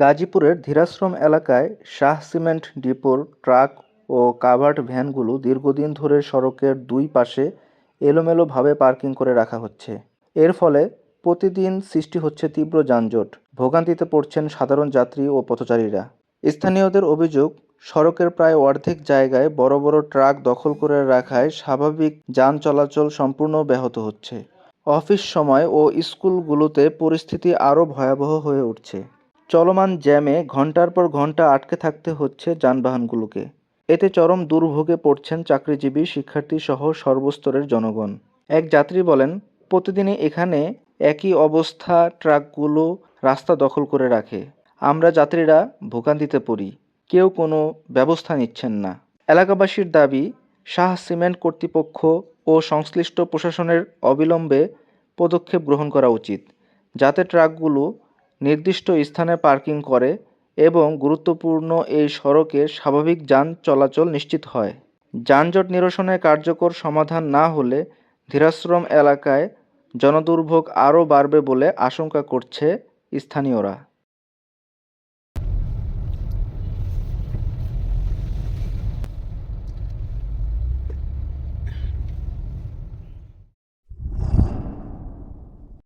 গাজীপুরের ধীরাশ্রম এলাকায় শাহ সিমেন্ট ডিপোর, ট্রাক ও কাভার্ড ভ্যানগুলো দীর্ঘদিন ধরে সড়কের দুই পাশে এলোমেলোভাবে পার্কিং করে রাখা হচ্ছে। এর ফলে প্রতিদিন সৃষ্টি হচ্ছে তীব্র যানজট, ভোগান্তিতে পড়ছেন সাধারণ যাত্রী ও পথচারীরা। স্থানীয়দের অভিযোগ, সড়কের প্রায় অর্ধেক জায়গায় বড় বড় ট্রাক দখল করে রাখায় স্বাভাবিক যান চলাচল সম্পূর্ণ ব্যাহত হচ্ছে। অফিস সময় ও স্কুলগুলোতে পরিস্থিতি আরও ভয়াবহ হয়ে উঠছে। চলমান জ্যামে ঘণ্টার পর ঘণ্টা আটকে থাকতে হচ্ছে যানবাহনগুলোকে। এতে চরম দুর্ভোগে পড়ছেন চাকরিজীবী শিক্ষার্থী সহ সর্বস্তরের জনগণ। এক যাত্রী বলেন, প্রতিদিনই এখানে একই অবস্থা ট্রাকগুলো রাস্তা দখল করে রাখে। আমরা যাত্রীরা ভোগান্তিতে পড়ি। কেউ কোনো ব্যবস্থা নিচ্ছেন না। এলাকাবাসীর দাবি, শাহ সিমেন্ট কর্তৃপক্ষ ও সংশ্লিষ্ট প্রশাসনের অবিলম্বে পদক্ষেপ গ্রহণ করা উচিত, যাতে ট্রাকগুলো নির্দিষ্ট স্থানে পার্কিং করে এবং গুরুত্বপূর্ণ এই সড়কে স্বাভাবিক যান চলাচল নিশ্চিত হয়। যানজট নিরসনে কার্যকর সমাধান না হলে ধীরাশ্রম এলাকায় জনদুর্ভোগ আরও বাড়বে বলে আশঙ্কা করছে স্থানীয়রা।